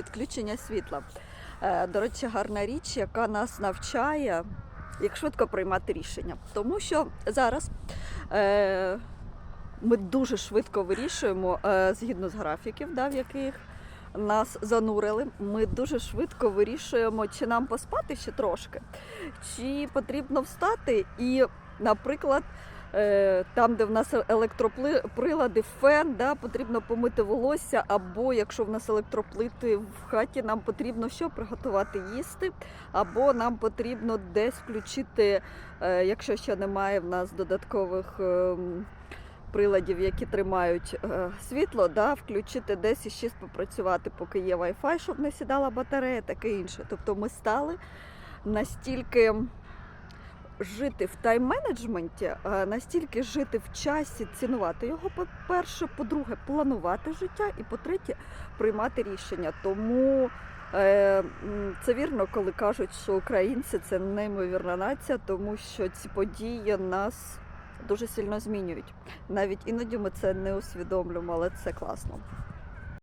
відключення світла. Е, До речі, гарна річ, яка нас навчає, як швидко приймати рішення. Тому що зараз е, ми дуже швидко вирішуємо, е, згідно з графіків, да, в яких нас занурили. Ми дуже швидко вирішуємо, чи нам поспати ще трошки, чи потрібно встати і, наприклад. е, Там, де в нас електроприлади, фен, да, потрібно помити волосся, або якщо в нас електроплити в хаті, нам потрібно що приготувати їсти, або нам потрібно десь включити, е, якщо ще немає в нас додаткових ем, приладів, які тримають е, світло, да, включити десь і ще попрацювати, поки є Wi-Fi, щоб не сідала батарея, таке інше. Тобто ми стали настільки жити в тайм-менеджменті, е, настільки жити в часі, цінувати його, по-перше, по-друге, планувати життя, і по-третє, приймати рішення. Тому е, це вірно, коли кажуть, що українці це неймовірна нація, тому що ці події нас дуже сильно змінюють. Навіть іноді ми це не усвідомлюємо, але це класно.